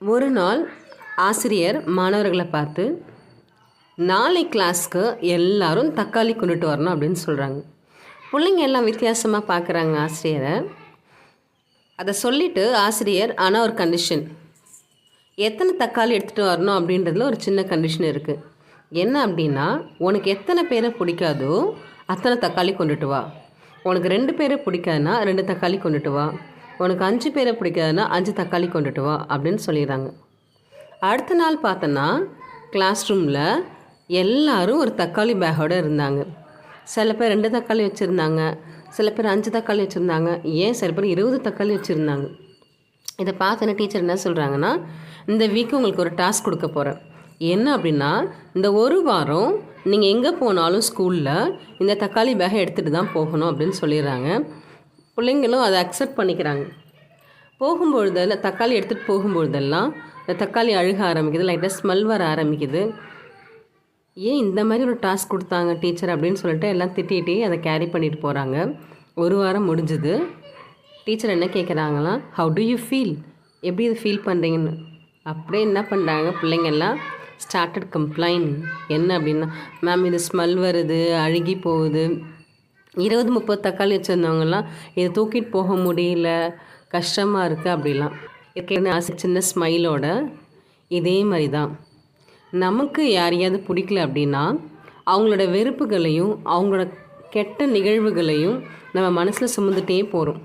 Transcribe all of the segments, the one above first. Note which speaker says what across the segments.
Speaker 1: ஒரு நாள் ஆசிரியர் மாணவர்களை பார்த்து நாளை கிளாஸ்க்கு எல்லாரும் தக்காளி கொண்டுட்டு வரணும் அப்படின்னு சொல்கிறாங்க பிள்ளைங்க எல்லாம் வித்தியாசமாக பார்க்குறாங்க ஆசிரியரை. அதை சொல்லிவிட்டு ஆசிரியர் ஆனால் ஒரு கண்டிஷன் எத்தனை தக்காளி எடுத்துகிட்டு வரணும் அப்படின்றதுல ஒரு சின்ன கண்டிஷன் இருக்குது என்ன அப்படின்னா உனக்கு எத்தனை பேரை பிடிக்காதோ அத்தனை தக்காளி கொண்டுட்டு வா. உனக்கு ரெண்டு பேரை பிடிக்காதுன்னா ரெண்டு தக்காளி கொண்டுட்டு வா. உனக்கு அஞ்சு பேரை பிடிக்காதுன்னா அஞ்சு தக்காளி கொண்டுட்டு வா அப்படின்னு சொல்லிடுறாங்க. அடுத்த நாள் பார்த்தோன்னா கிளாஸ் ரூமில் எல்லோரும் ஒரு தக்காளி பேக்கோடு இருந்தாங்க. சில பேர் ரெண்டு தக்காளி வச்சுருந்தாங்க. சில பேர் அஞ்சு தக்காளி வச்சுருந்தாங்க. ஏன் சில பேர் இருபது தக்காளி வச்சுருந்தாங்க. இதை பார்த்தோன்னே டீச்சர் என்ன சொல்கிறாங்கன்னா இந்த வீக் உங்களுக்கு ஒரு டாஸ்க் கொடுக்க போகிறேன் என்ன அப்படின்னா இந்த ஒரு வாரம் நீங்கள் எங்கே போனாலும் ஸ்கூலில் இந்த தக்காளி பேகை எடுத்துகிட்டு தான் போகணும் அப்படின்னு சொல்லிடுறாங்க. பிள்ளைங்களும் அதை அக்செப்ட் பண்ணிக்கிறாங்க. போகும்பொழுதெல்லாம் தக்காளி எடுத்துகிட்டு போகும்பொழுதெல்லாம் இந்த தக்காளி அழுக ஆரம்பிக்குது லைட்டாக ஸ்மெல் வர ஆரம்பிக்குது. ஏன் இந்த மாதிரி ஒரு டாஸ்க் கொடுத்தாங்க டீச்சர் அப்படின்னு சொல்லிட்டு எல்லாம் திட்டிகிட்டே அதை கேரி பண்ணிட்டு போகிறாங்க ஒரு வாரம் முடிஞ்சுது. டீச்சர் என்ன கேட்குறாங்களாம் ஹவு டு யூ ஃபீல் எப்படி இது ஃபீல் பண்ணுறீங்கன்னு அப்படியே என்ன பண்ணுறாங்க பிள்ளைங்கள்லாம் ஸ்டார்டட் கம்ப்ளைண்ட் என்ன அப்படின்னா மேம் இது ஸ்மெல் வருது அழுகி போகுது. இருபது முப்பது தக்காளி வச்சுருந்தவங்கலாம் இதை தூக்கிட்டு போக முடியல கஷ்டமாக இருக்குது அப்படிலாம். இதுக்கு ஆசை சின்ன ஸ்மைலோட இதே மாதிரி தான் நமக்கு யாரையாவது பிடிக்கல அப்படின்னா அவங்களோட வெறுப்புகளையும் அவங்களோட கெட்ட நிகழ்வுகளையும் நம்ம மனசில் சுமந்துட்டே போகிறோம்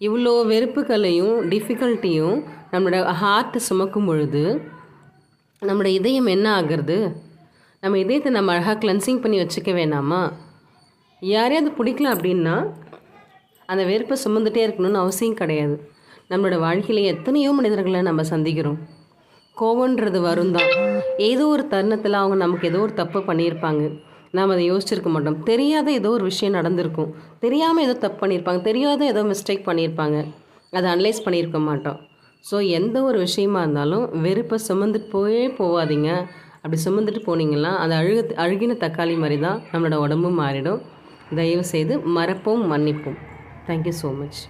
Speaker 1: இவ்வளோ வெறுப்புகளையும் டிஃபிகல்ட்டியும் நம்மளோட ஹார்ட்டை சுமக்கும் பொழுது நம்மளோட இதயம் என்ன ஆகிறது? நம்ம இதயத்தை நம்ம அழகாக கிளென்சிங் பண்ணி வச்சுக்க வேணாமா? யாரையாவது பிடிக்கல அப்படின்னா அந்த வெறுப்பை சுமந்துட்டே இருக்கணும்னு அவசியம் கிடையாது. நம்மளோட வாழ்க்கையில் எத்தனையோ மனிதர்களை நம்ம சந்திக்கிறோம். கோவன்றது வரும் தான் ஏதோ ஒரு தருணத்தில் அவங்க நமக்கு ஏதோ ஒரு தப்பு பண்ணியிருப்பாங்க. நாம் அதை யோசிச்சிருக்க மாட்டோம். தெரியாத ஏதோ ஒரு விஷயம் நடந்திருக்கும். தெரியாமல் ஏதோ தப்பு பண்ணியிருப்பாங்க. தெரியாத ஏதோ மிஸ்டேக் பண்ணியிருப்பாங்க. அதை அனலைஸ் பண்ணியிருக்க மாட்டோம். ஸோ எந்த ஒரு விஷயமா இருந்தாலும் வெறுப்பை சுமந்துட்டு போயே போகாதீங்க அப்படி சுமந்துட்டு போனீங்கன்னா அது அழுக அழுகின தக்காளி மாதிரி தான் நம்மளோட உடம்பும் மாறிடும். தயவுசெய்து மறப்போம் மன்னிப்போம். Thank you so much